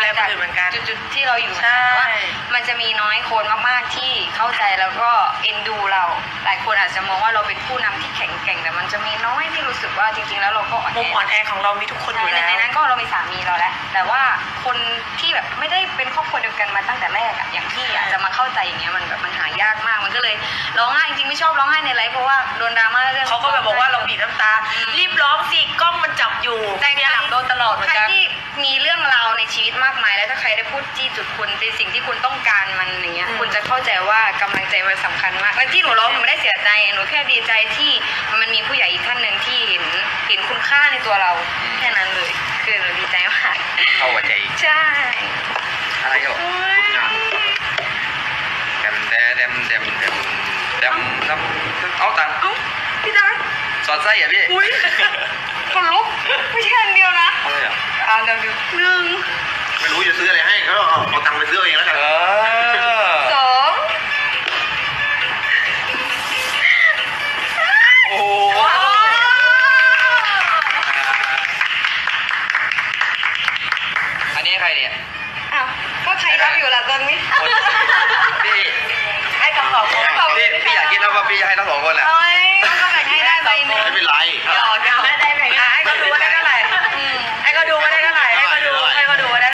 แลคนอื่นเหมือนกันจุดๆที่เราอยู่ใช่แต่ว่ามันจะมีน้อยคนมากๆที่เข้าใจแล้วก็เอ็นดูเรา หลายคนอาจจะมองว่าเราเป็นผู้นำที่แข็งแกร่งแต่มันจะมีน้อยที่รู้สึกว่าจริงๆแล้วเราก็อ่อนมุมแอ อ่อนแอของเรามีทุกคนอใช่ยู่ในแล้วในนั้นก็เรามีสามีเราแล้ว แต่ว่าคนที่แบบไม่ได้เป็นครอบครัวเดียวกันมาตั้งแต่แรกอะอย่างพี่อะจะมาเข้าใจอย่างเงี้ยมันแบบมันหายากมาก มันก็เลยร้องไห้จริงๆไม่ชอบร้องไห้ในไลฟ์เพราะว่าโดนดราม่าเรื่องเขาก็แบบบอกว่าเราบีบน้ำตา รีบร้องสิกล้องมันจับอยู่แต่เมียหลังโดนตลอดเหมือนใครกัน ที่ มีเรื่องราวในชีวิตมากมาย แล้วถ้าใครได้พูดจี้จุดคุณเป็นสิ่งที่คุณต้องการมันอย่างเงี้ยอืมคุณจะเข้าใจว่ากำลังใจมันสำคัญมากและที่หนูร้องหนูไม่ได้เสียใจหนูแค่ดีใจที่มันมีผู้ใหญ่อีกท่านหนึ่งที่เห็นเห็นคุณค่าในตัวเราแค่นั้นเลยคือหนูดีใจมากเข้าหัวใจใช่อะไรเหรอแดมแดมแดมแดมแดมแดมแดมเอาตังค์เอ้าพี่ดังสอดไส้เหรอะพี่อุ้ยคนลุก ออ่าเดี๋ยวดูหนึ่งไม่รู้จะซื้ออะไรให้ก็เอาเอาตังค์ไปซื้อเองแล้วกันเออสองโอ้โหว้าวอันนี้ใครเนี่ยอ้าวก็ใครรับอยู่ล่ะตอนนี้คนพี่ให้กระเป๋าเขาพี่พี่อยากคิดแล้วว่าพี่จะให้ทั้งสองคนอะเอ้ยก็แบ่งให้ได้ใบหนึ่งไม่เป็นไร หยอก